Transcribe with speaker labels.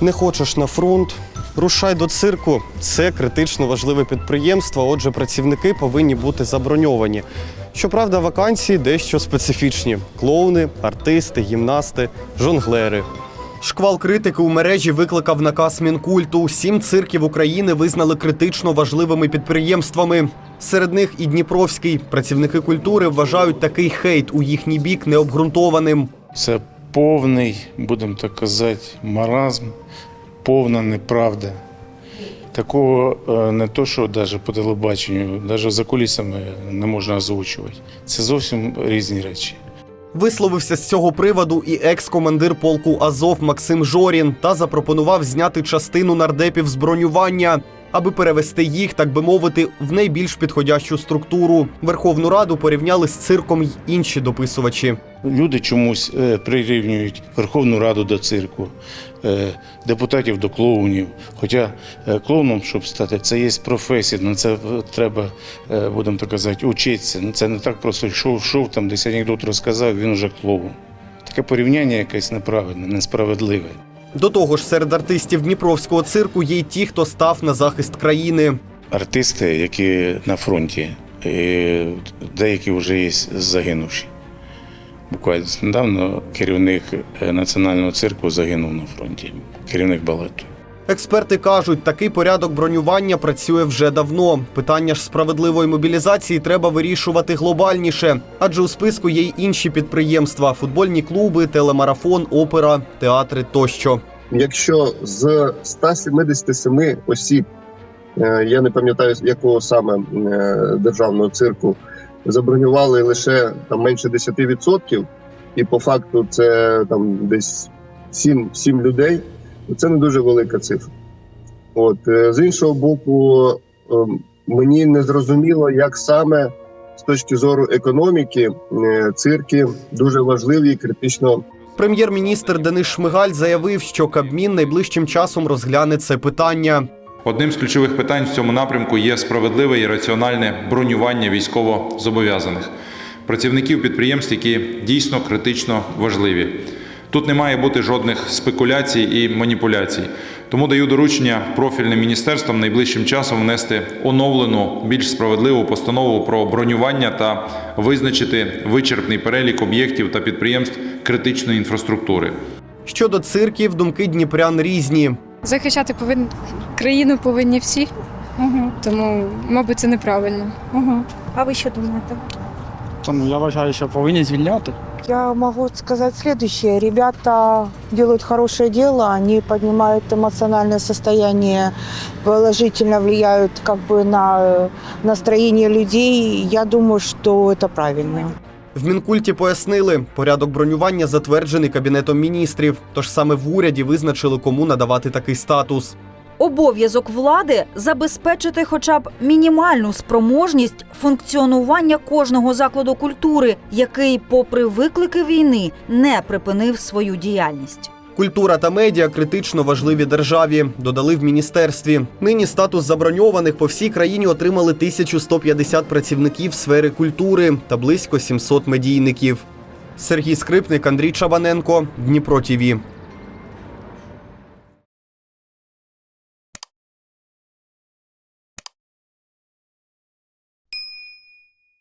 Speaker 1: Не хочеш на фронт? Рушай до цирку. Це критично важливе підприємство. Отже, працівники повинні бути заброньовані. Щоправда, вакансії дещо специфічні: клоуни, артисти, гімнасти, жонглери. Шквал критики у мережі викликав наказ Мінкульту. Сім цирків України визнали критично важливими підприємствами. Серед них і Дніпровський. Працівники культури вважають такий хейт у їхній бік необґрунтованим.
Speaker 2: Це повний, будемо так казати, маразм, повна неправда. Такого е, не то, що навіть по телебаченню, навіть за кулісами не можна озвучувати. Це зовсім різні речі.
Speaker 1: Висловився з цього приводу і екс-командир полку Азов Максим Жорін та запропонував зняти частину нардепів з бронювання, аби перевести їх, так би мовити, в найбільш підходящу структуру. Верховну Раду порівняли з цирком й інші дописувачі.
Speaker 2: Люди чомусь е, прирівнюють Верховну Раду до цирку, е, депутатів до клоунів. Хоча е, клоуном, щоб стати, це є професія, на це треба, будемо так казати, учитися. Ну, Це не так просто йшов, йшов, там десь анекдот розказав, він вже клоун. Таке порівняння якесь неправильне, несправедливе.
Speaker 1: До того ж, серед артистів Дніпровського цирку є й ті, хто став на захист країни.
Speaker 2: Артисти, які на фронті, і деякі вже є загинувші. Буквально недавно керівник е, національного цирку загинув на фронті, керівник балету.
Speaker 1: Експерти кажуть, такий порядок бронювання працює вже давно. Питання ж справедливої мобілізації треба вирішувати глобальніше, адже у списку є й інші підприємства: футбольні клуби, телемарафон, опера, театри тощо.
Speaker 3: Якщо з 177 осіб, е, я не пам'ятаю якого саме е, державного цирку, забронювали лише там менше 10%, і по факту це там десь 7, 7 людей, це не дуже велика цифра. От е, з іншого боку, е, мені не зрозуміло, як саме з точки зору економіки е, цирки дуже важливі і критично
Speaker 1: Прем'єр-міністр Денис Шмигаль заявив, що Кабмін найближчим часом розгляне це питання.
Speaker 4: Одним з ключових питань в цьому напрямку є справедливе і раціональне бронювання військовозобов'язаних працівників підприємств, які дійсно критично важливі. Тут не має бути жодних спекуляцій і маніпуляцій. Тому даю доручення профільним міністерствам найближчим часом внести оновлену, більш справедливу постанову про бронювання та визначити вичерпний перелік об'єктів та підприємств критичної інфраструктури.
Speaker 1: Щодо цирків, думки дніпрян різні.
Speaker 5: Захищати повин... країну повинні всі,
Speaker 6: Угу,
Speaker 5: тому, мабуть, це неправильно.
Speaker 6: угу. А ви що думаєте?
Speaker 7: Тому я вважаю, що повинні звільняти.
Speaker 6: Я могу сказать следующее. Ребята делают хорошее дело, они поднимают эмоциональное состояние, положительно влияют как бы на э, настроение людей. Я думаю, что это правильно.
Speaker 1: В Мінкульті пояснили, порядок бронювання затверджений кабінетом міністрів. Тож саме в уряді визначили, кому надавати такий статус.
Speaker 8: Обов'язок влади забезпечити хоча б мінімальну спроможність функціонування кожного закладу культури, який, попри виклики війни, не припинив свою діяльність.
Speaker 1: Культура та медіа критично важливі державі, додали в міністерстві. Нині статус заброньованих по всій країні отримали 1150 працівників сфери культури та близько 700 медійників. Сергій Скрипник, Андрій Чабаненко, Дніпро ТІВІ.